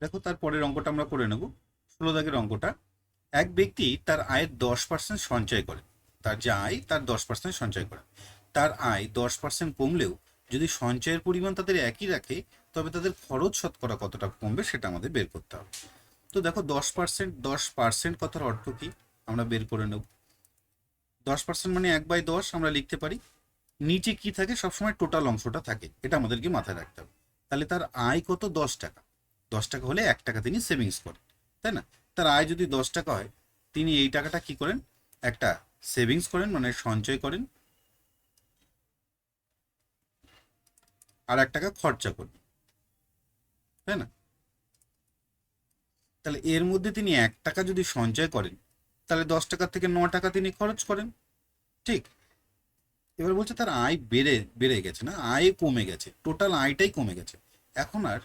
দেখো তার পরের অঙ্কটা আমরা করে নেব। ষোলো দাগের অঙ্কটা। এক ব্যক্তি তার আয়ের দশ পার্সেন্ট সঞ্চয় করে। তার যে আয়, তার দশ পার্সেন্ট সঞ্চয় করে। তার আয় দশ পার্সেন্ট কমলেও যদি সঞ্চয়ের পরিমাণ তাদের একই রাখে, তবে তাদের খরচ শতকরা কতটা কমবে সেটা আমাদের বের করতে হবে। তো দেখো দশ পার্সেন্ট দশ পার্সেন্ট কথার অর্থ কি? আমরা বের করে নেব। দশ পার্সেন্ট মানে এক বাই দশ আমরা লিখতে পারি। নিচে কি থাকে? সবসময় টোটাল অংশটা থাকে। এটা আমাদেরকে মাথায় রাখতে হবে। তাহলে তার আয় কত? দশ টাকা। দশ টাকা হলে এক টাকা তিনি সেভিংস করেন, তাই না? তার আয় যদি দশ টাকা হয়, তিনি এই টাকাটা কি করেন? একটা সেভিংস করেন মানে সঞ্চয় করেন। আর এক টাকা খরচা করেন, তাই না? তাহলে এর মধ্যে তিনি এক টাকা যদি সঞ্চয় করেন, তাহলে দশ টাকা থেকে ন টাকা তিনি খরচ করেন। ঠিক? এবার বলছে তার আয় বেড়ে বেড়ে গেছে না? আয় কমে গেছে টোটাল আয়টাই কমে গেছে। এখন আর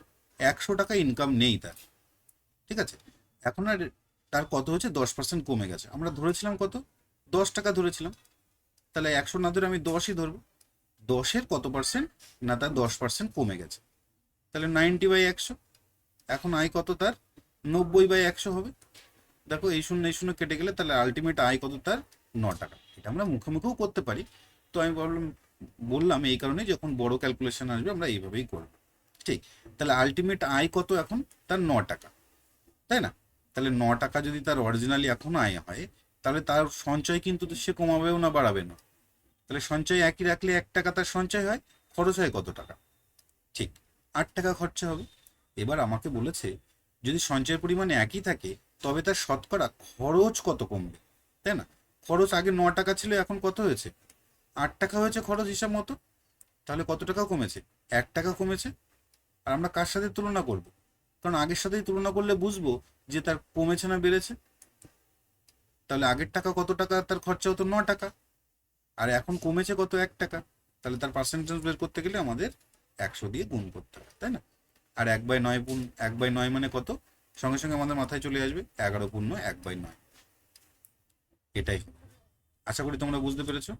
একশো টাকা ইনকাম নেই তার। ঠিক আছে? এখন আর তার কত হচ্ছে? দশ পার্সেন্ট কমে গেছে। আমরা ধরেছিলাম কত? দশ টাকা ধরেছিলাম। তাহলে একশো না ধরে আমি দশই ধরবো। দশের কত পার্সেন্ট না, তার দশ পার্সেন্ট কমে গেছে। তাহলে নাইনটি বাই একশো। এখন আয় কত তার? নব্বই বাই একশো হবে। দেখো, এই শূন্য এই শূন্য কেটে গেলে তাহলে আলটিমেট আয় কত তার? ন টাকা। এটা আমরা মুখে মুখেও করতে পারি। তো আমি বললাম বললাম এই কারণে যখন বড় ক্যালকুলেশন আসবে, আমরা এইভাবেই করব। ঠিক, তাহলে আলটিমেট আয় কত এখন? তার ন টাকা, তাই না? তাহলে ন টাকা যদি তার অরিজিনালি এখন আয় হয়, তাহলে তার সঞ্চয় কিন্তু সে কমাবেও না, বাড়াবে না। তাহলে সঞ্চয় একই রাখলে এক টাকা তার সঞ্চয় হয়, খরচ হয় কত টাকা? ঠিক, আট টাকা খরচা হবে। এবার আমাকে বলেছে, যদি সঞ্চয়ের পরিমাণ একই থাকে, তবে তার শতকরা খরচ কত কমবে, তাই না? খরচ আগে ন টাকা ছিল, এখন কত হয়েছে? আট টাকা হয়েছে খরচ হিসাব মতো, তাহলে কত টাকা কমেছে? এক টাকা কমেছে। আর আমরা কার সাথে তুলনা করব? কারণ আগের সাথেই তুলনা করলে বুঝব যে তার কমেছে না বেড়েছে। তাহলে আগের টাকা কত টাকা? তার খরচা হতো ন টাকা। আর এখন কমেছে কত এক টাকা? তাহলে তার পার্সেন্টেজ বের করতে গেলে আমাদের একশো দিয়ে গুণ করতে হবে, তাই না? আর এক বাই নয় গুণ এক বাই নয় মানে কত? সঙ্গে সঙ্গে আমাদের মাথায় চলে আসবে এগারো পূর্ণ এক বাই নয়। এটাই। আশা করি তোমরা বুঝতে পেরেছ।